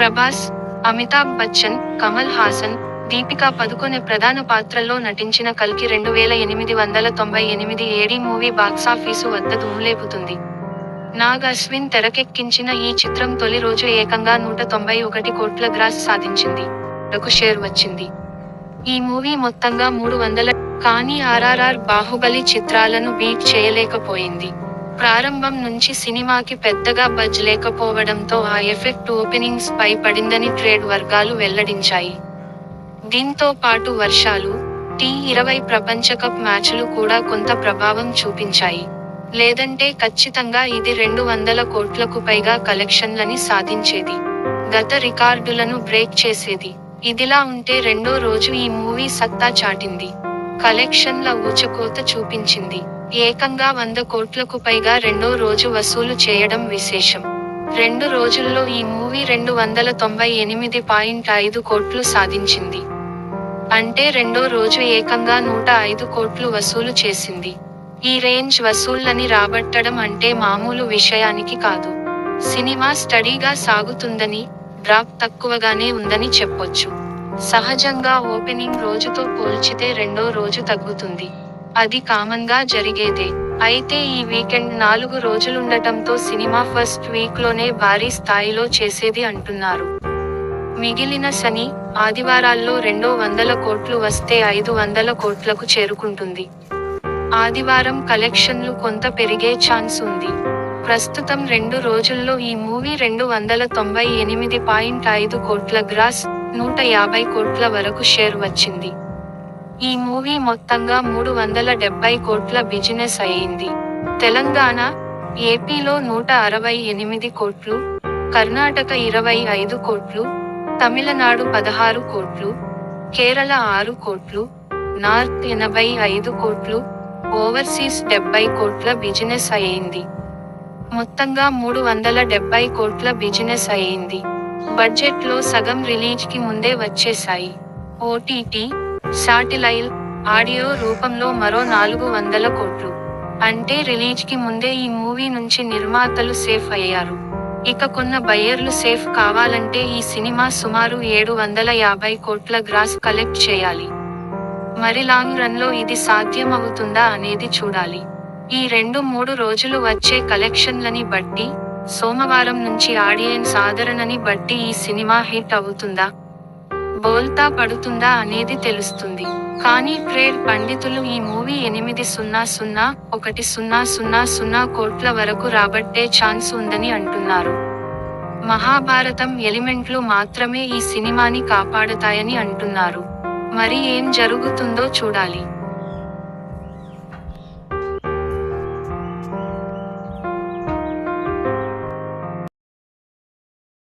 ప్రభాస్ అమితాబ్ బచ్చన్ కమల్ హాసన్ దీపికా పదుకొనే ప్రధాన పాత్రల్లో నటించిన కల్కి రెండు వేల ఎనిమిది వందల తొంభై ఎనిమిది ఏడి మూవీ బాక్సాఫీసు వద్ద దుమ్ములేపుతుంది. నాగ్ అశ్విన్ తెరకెక్కించిన ఈ చిత్రం తొలి రోజు ఏకంగా నూట తొంభై ఒకటి కోట్ల గ్రాస్ సాధించింది. రకు షేర్ వచ్చింది. ఈ మూవీ మొత్తంగా మూడు వందల కానీ ఆర్ఆర్ఆర్ బాహుబలి చిత్రాలను బీట్ చేయలేకపోయింది. ప్రారంభం నుంచి సినిమాకి పెద్దగా బజ్ లేకపోవడంతో ఆ ఎఫెక్ట్ ఓపెనింగ్స్ పై పడిందని ట్రేడ్ వర్గాలు వెల్లడించాయి. దీంతో పాటు వర్షాలు టీ ఇరవై ప్రపంచ కప్ మ్యాచ్లు కూడా కొంత ప్రభావం చూపించాయి. లేదంటే ఖచ్చితంగా ఇది రెండు వందల కోట్లకు పైగా కలెక్షన్లని సాధించేది. గత రికార్డులను బ్రేక్ చేసేది. ఇదిలా ఉంటే రెండో రోజు ఈ మూవీ సత్తా చాటింది. కలెక్షన్ల ఊచకోత చూపించింది. ఏకంగా వంద కోట్లకు పైగా రెండో రోజు వసూలు చేయడం విశేషం. రెండు రోజుల్లో ఈ మూవీ రెండు వందల తొంభై ఎనిమిది పాయింట్ ఐదు కోట్లు సాధించింది. అంటే రెండో రోజు ఏకంగా నూట ఐదు కోట్లు వసూలు చేసింది. ఈ రేంజ్ వసూళ్ళని రాబట్టడం అంటే మామూలు విషయానికి కాదు. సినిమా స్టడీగా సాగుతుందని డ్రాప్ తక్కువగానే ఉందని చెప్పొచ్చు. సహజంగా ఓపెనింగ్ రోజుతో పోల్చితే రెండో రోజు తగ్గుతుంది. అది కామన్గా జరిగేదే. అయితే ఈ వీకెండ్ నాలుగు రోజులుండటంతో సినిమా ఫస్ట్ వీక్లోనే భారీ స్థాయిలో చేసేది అంటున్నారు. మిగిలిన శని ఆదివారాల్లో రెండో వందల కోట్లు వస్తే ఐదు వందల కోట్లకు చేరుకుంటుంది. ఆదివారం కలెక్షన్లు కొంత పెరిగే ఛాన్స్ ఉంది. ప్రస్తుతం రెండు రోజుల్లో ఈ మూవీ రెండు వందల తొంభై ఎనిమిది పాయింట్ ఐదు కోట్ల గ్రాస్ నూట యాభై కోట్ల వరకు షేర్ వచ్చింది. ఈ మూవీ మొత్తంగా మూడు వందల డెబ్బై కోట్ల బిజినెస్ అయ్యింది. తెలంగాణ ఏపీలో నూట అరవై ఎనిమిది కోట్లు కర్ణాటక ఇరవై ఐదు కోట్లు తమిళనాడు పదహారు కోట్లు కేరళ ఆరు కోట్లు నార్త్ ఎనభై ఐదు కోట్లు ఓవర్సీస్ డెబ్బై కోట్ల బిజినెస్ అయ్యింది. మొత్తంగా మూడు వందల డెబ్బై కోట్ల బిజినెస్ అయ్యింది. బడ్జెట్లో సగం రిలీజ్కి ముందే వచ్చేశాయి. ఓటీటీ శాటిలైల్ ఆడియో రూపంలో మరో నాలుగు వందల కోట్లు. అంటే రిలీజ్కి ముందే ఈ మూవీ నుంచి నిర్మాతలు సేఫ్ అయ్యారు. ఇక కొన్న బయ్యర్లు సేఫ్ కావాలంటే ఈ సినిమా సుమారు ఏడు వందల యాభై కోట్ల గ్రాస్ కలెక్ట్ చేయాలి. మరి లాంగ్ రన్లో ఇది సాధ్యమవుతుందా అనేది చూడాలి. ఈ రెండు మూడు రోజులు వచ్చే కలెక్షన్లని బట్టి సోమవారం నుంచి ఆడియన్స్ ఆదరణని బట్టి ఈ సినిమా హిట్ అవుతుందా? బోల్తా పడుతుందా అనేది తెలుస్తుంది. కానీ ట్రేడ్ పండితులు ఈ మూవీ ఎనిమిది సున్నా సున్నా ఒకటి సున్నా సున్నా సున్నా కోట్ల వరకు రాబట్టే ఛాన్స్ ఉందని అంటున్నారు. మహాభారతం ఎలిమెంట్లు మాత్రమే ఈ సినిమాని కాపాడతాయని అంటున్నారు. మరి ఏం జరుగుతుందో చూడాలి.